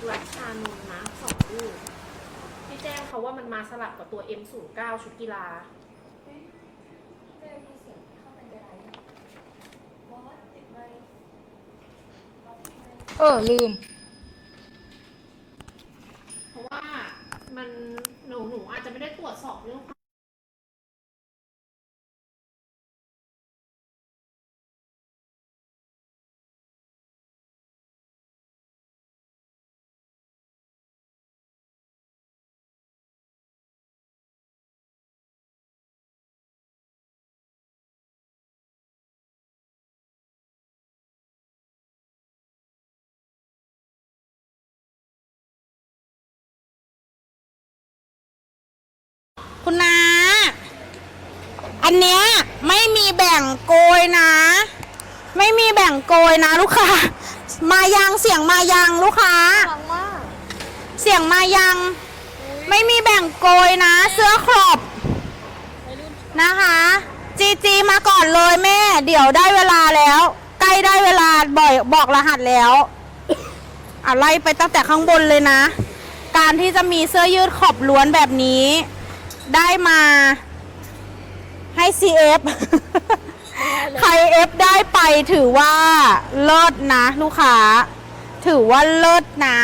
กรัชชานนท์นะสองลูกที่แจ้งเขาว่ามันมาสลับกับตัว M09 ชุดกีฬา เออ ลืม เพราะว่ามันหนูหนูอาจจะไม่ได้ตรวจสอบเรื่อง คุณนา อันเนี้ยไม่มีแบ่งโกยนะ ไม่มีแบ่งโกยนะลูกค้า มายังเสียงมายังลูกค้าฟังมาเสียงมายัง ไม่มีแบ่งโกยนะ เสื้อครอบนะคะ จีจีมาก่อนเลยแม่ เดี๋ยวได้เวลาแล้ว ใกล้ได้เวลาบ่อยบอกรหัสแล้ว อะไล่ไปตั้งแต่ข้างบนเลยนะ การที่จะมีเสื้อยืดขอบล้วนแบบนี้ ได้มาให้ CF ใคร F ได้ไปถือว่าเลิศนะลูกค้า ถือว่าเลิศนะ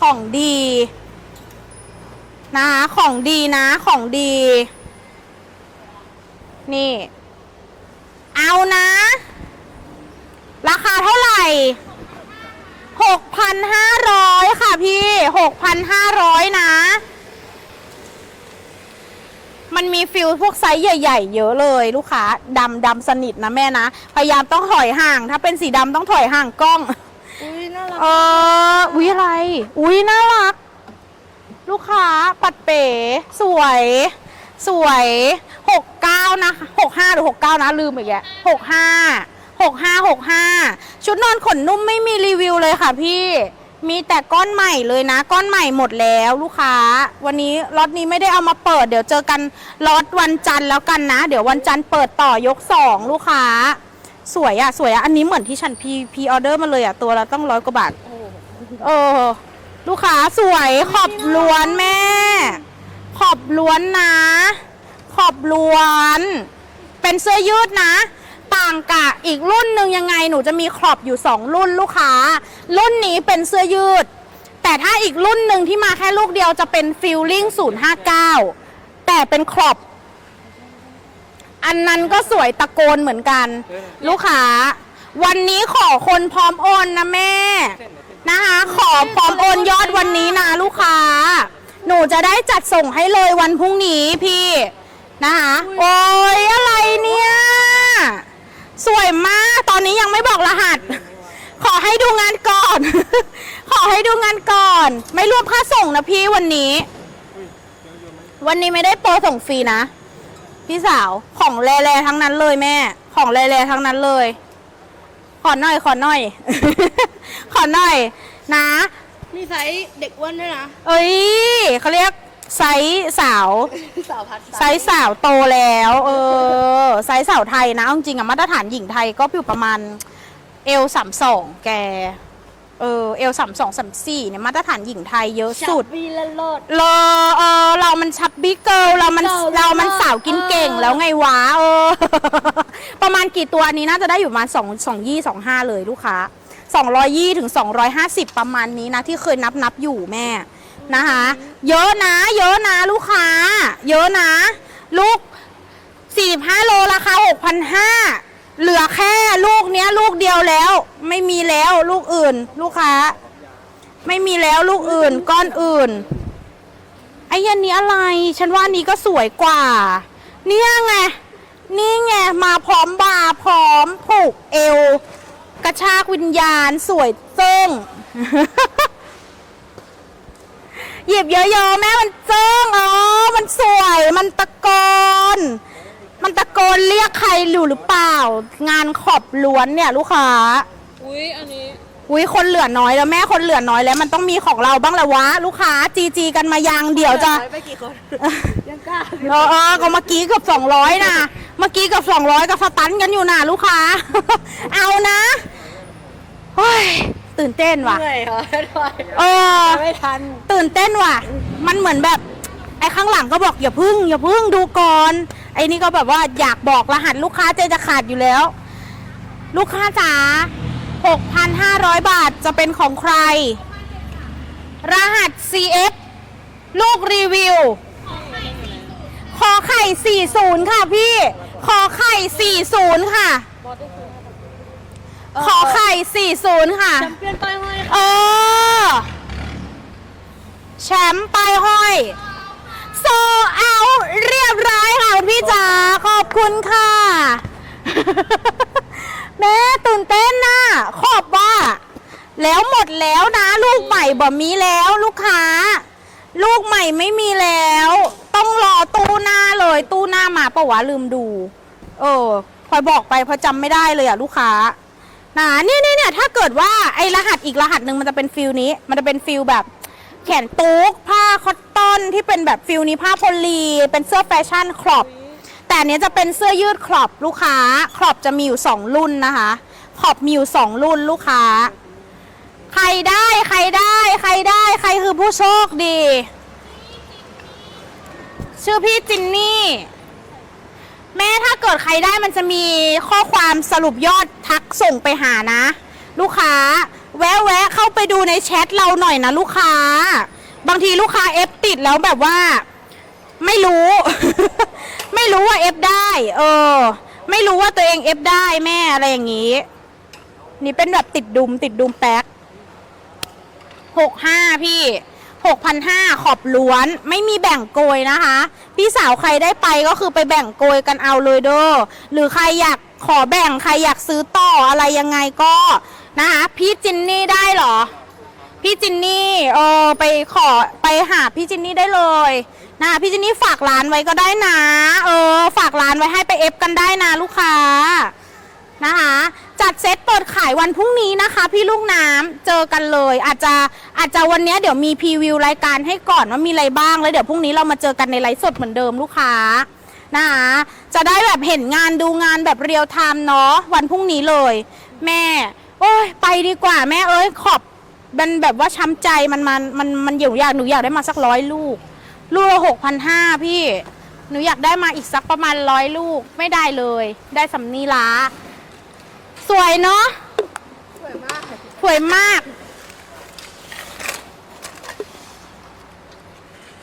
ของดีนะคะของดีนะของดี นี่ เอานะ ราคาเท่าไหร่ 6,500 ค่ะพี่ 6,500 นะ มันมีฟิลพวกไซส์ใหญ่ ๆ เยอะเลยลูกค้าดำดำสนิทนะแม่นะ พยายามต้องถอยห่าง ถ้าเป็นสีดำต้องถอยห่างกล้อง อุ้ยน่ารักเอออุ้ยอะไร อุ้ยน่ารัก ลูกค้าปัดเป๋สวย สวยหกเก้านะหกห้าหรือหกเก้านะลืมอีกแล้วหกห้าหกห้าหกห้าชุดนอนขนนุ่มไม่มีรีวิวเลยค่ะพี่ มีแต่ก้อนใหม่เลยนะ ก้อนใหม่หมดแล้วลูกค้า วันนี้ล็อตนี้ไม่ได้เอามาเปิด เดี๋ยวเจอกันล็อตวันจันทร์แล้วกันนะ เดี๋ยววันจันทร์เปิดต่อยกสองลูกค้า สวยอะสวยอะอันนี้เหมือนที่ฉันพีพีออเดอร์มาเลยอะตัวละต้องร้อยกว่าบาทเออลูกค้าสวยขอบล้วนแม่ ขอบล้วนนะ ขอบล้วน เป็นเสื้อยืดนะ ต่างกะอีกรุ่นหนึ่งยังไงหนูจะมีขอบอยู่สองรุ่นลูกค้า รุ่นนี้เป็นเสื้อยืด แต่ถ้าอีกรุ่นหนึ่งที่มาแค่ลูกเดียวจะเป็นฟิลลิ่ง059 แต่เป็นขอบอันนั้นก็สวยตะโกนเหมือนกัน ลูกค้า วันนี้ขอคนพร้อมโอนนะแม่ นะคะ ขอพร้อมโอนยอดวันนี้นะลูกค้า หนูจะได้จัดส่งให้เลยวันพรุ่งนี้พี่ นะคะ โอ้ยอะไรเนี่ย สวยมาก ตอนนี้ยังไม่บอกรหัส ขอให้ดูงานก่อน ขอให้ดูงานก่อน ไม่รวมค่าส่งนะพี่วันนี้ วันนี้ไม่ได้โปรส่งฟรีนะ พี่สาวของแร่ๆทั้งนั้นเลยแม่ ของแร่ๆทั้งนั้นเลย ขอหน่อย ขอหน่อย ขอหน่อย นะ มีไซส์เด็กอ้วนด้วยนะ เอ้ยเขาเรียก ไซส์สาว สาวพัดไซส์สาวโตแล้ว เออ ไซส์สาวไทยนะเอาจริงๆอะมาตรฐานหญิงไทยก็อยู่ประมาณเอลสามสองแก เออเอลสามสองสามสี่เนี่ยมาตรฐานหญิงไทยเยอะสุด วีละโลดเลอเออเรามันชับบี้เกิลเรามันเกิร์ลเรามันมากสาวกินเก่งเออ แล้วไงวะเออ ประมาณกี่ตัวอันนี้น่าจะได้อยู่ประมาณสองสองยี่สองห้าเลยลูกค้าสองร้อยยี่ถึงสองร้อยห้าสิบประมาณนี้นะ ที่เคยนับนับอยู่แม่ นะคะ เยอะนะ เยอะนะลูกค้า เยอะนะ ลูกสี่ห้าโลราคาหกพันห้าเหลือแค่ลูกเนี้ย ลูกเดียวแล้ว ไม่มีแล้วลูกอื่น ลูกค้า ไม่มีแล้วลูกอื่น ก้อนอื่นไอ้ยันนี้อะไร ฉันว่านี้ก็สวยกว่า เนี่ยไงนี่ไงมาพร้อมบ่าพร้อมผูกเอว กระชากวิญญาณสวยเจิ้ง หยิบเยอะๆแม่มันเจิ้งอ๋อมันสวย มันตะโกน มันตะโกนเรียกใครอยู่หรือเปล่า งานขอบล้วนเนี่ยลูกค้า อุ้ยอันนี้อุ้ยคนเหลือน้อยแล้วแม่คนเหลือน้อยแล้วมันต้องมีของเราบ้างละวะ ลูกค้าจีจีกันมายังเดี๋ยวจะไปกี่คนยังกล้าเออเออก็เมื่อกี้เกือบสองร้อยนะเมื่อกี้เกือบสองร้อยก็สตันกันอยู่นะลูกค้า เอานะเฮ้ย ตื่นเต้นว่ะ เหนื่อยเหรอด้วยเออ ไม่ทัน ตื่นเต้นว่ะ มันเหมือนแบบ ไอ้ข้างหลังก็บอกอย่าพึ่ง อย่าพึ่งดูก่อน ไอ้นี่ก็แบบว่าอยากบอกรหัสลูกค้าใจจะขาดอยู่แล้ว ลูกค้าจ๋า6,500 บาทจะเป็นของใคร รหัส CF ลูกรีวิว ขอไข่ 40 ค่ะพี่ ขอไข่ 40 ค่ะ ขอไข่ 40 ค่ะ แชมเปี้ยนไปห้อยเออ แชมป์ไปายห้อย โซเอาเรียบร้อยค่ะคุณพี่จ๋าขอบคุณค่ะ แม่ตื่นเต้นน่ะขอบว่า แล้วหมดแล้วนะ ลูกใหม่บ่มีแล้วลูกค้า ลูกใหม่ไม่มีแล้ว ต้องรอตู้หน้าเลย ตู้หน้ามาปะวะลืมดู เออพลอยบอกไปเพอจำไม่ได้เลยอะลูกค้า นะเนี่ยเนี่ยเนี่ยถ้าเกิดว่าไอรหัสอีกรหัสหนึ่งมันจะเป็นฟิลนี้ มันจะเป็นฟิลแบบแขนตุ๊กผ้าคอตตอนที่เป็นแบบฟิลนี้ผ้าโพลี เป็นเสื้อแฟชั่นครอบแต่อันเนี้ยจะเป็นเสื้อยืดครอบลูกค้าครอบจะมีอยู่สองรุ่นนะคะครอบมีอยู่สองรุ่นลูกค้า ใครได้ใครได้ ใครได้ ใครคือผู้โชคดี ชื่อพี่จินนี่ แม่ถ้าเกิดใครได้มันจะมีข้อความสรุปยอดทักส่งไปหานะ ลูกค้า แวะแวะเข้าไปดูในแชทเราหน่อยนะลูกค้า บางทีลูกค้าเอฟติดแล้วแบบว่า ไม่รู้ ไม่รู้ว่าเอฟได้ เออ ไม่รู้ว่าตัวเองเอฟได้แม่อะไรอย่างนี้ นี่เป็นแบบติดดุมติดดุมแป๊กหกห้าพี่ หกพันห้าขอบล้วนไม่มีแบ่งโกยนะคะ พี่สาวใครได้ไปก็คือไปแบ่งโกยกันเอาเลยเด้อหรือใครอยากขอแบ่งใครอยากซื้อต่ออะไรยังไงก็นะคะพี่จินนี่ได้เหรอ พี่จินนี่เออไปขอไปหาพี่จินนี่ได้เลยนะคะพี่จินนี่ฝากร้านไว้ก็ได้นะ เออ ฝากร้านไว้ให้ไปเอฟกันได้นะลูกค้านะคะ จัดเซตเปิดขายวันพรุ่งนี้นะคะ พี่ลูกน้ำเจอกันเลย อาจจะอาจจะวันนี้เดี๋ยวมีพรีวิวรายการให้ก่อนว่ามีอะไรบ้างแล้วเดี๋ยวพรุ่งนี้เรามาเจอกันในไลฟ์สดเหมือนเดิมลูกค้านะคะจะได้แบบเห็นงานดูงานแบบเรียลไทม์เนาะวันพรุ่งนี้เลย แม่ โอ้ยไปดีกว่าแม่เอ้ยขอบมันแบบว่าช้ำใจมันมันมันมันอยู่อยากหนูอยากได้มาสักร้อยลูก ลูกละหกพันห้าพี่ หนูอยากได้มาอีกสักประมาณร้อยลูกไม่ได้เลย ได้สำนีล้า สวยเนาะสวยมากค่ะสวยมาก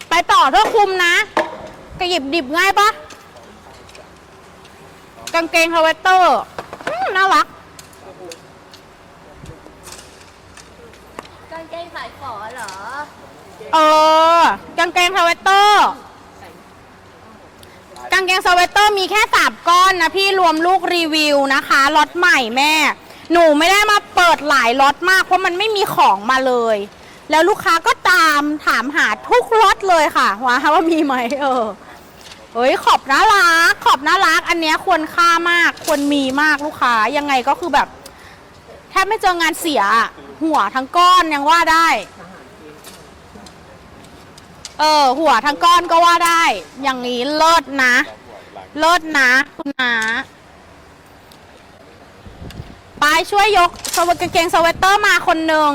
ไปต่อเพื่อคุมนะกระหยิบดิบง่ายปะกางเกงฮาวเวเตอร์อืมน่ารักกางเกงสายฝอเหรอ เออกางเกงสเวตเตอร์ กางเกงสเวตเตอร์มีแค่สามก้อนนะพี่รวมลูกรีวิวนะคะล็อตใหม่แม่ หนูไม่ได้มาเปิดหลายล็อตมากเพราะมันไม่มีของมาเลย แล้วลูกค้าก็ตามถามหาทุกล็อตเลยค่ะว่าว่ามีไหมเออเฮ้ยขอบน่ารักขอบน่ารัก อันเนี้ยควรค่ามากควรมีมากลูกค้ายังไงก็คือแบบแทบไม่เจองานเสียหัวทั้งก้อนยังว่าได้ เออ หัวทั้งก้อนก็ว่าได้ อย่างนี้เลิศนะ เลิศนะ คุณนาไปช่วยยกสวกางเกงสเวตเตอร์มาคนหนึ่ง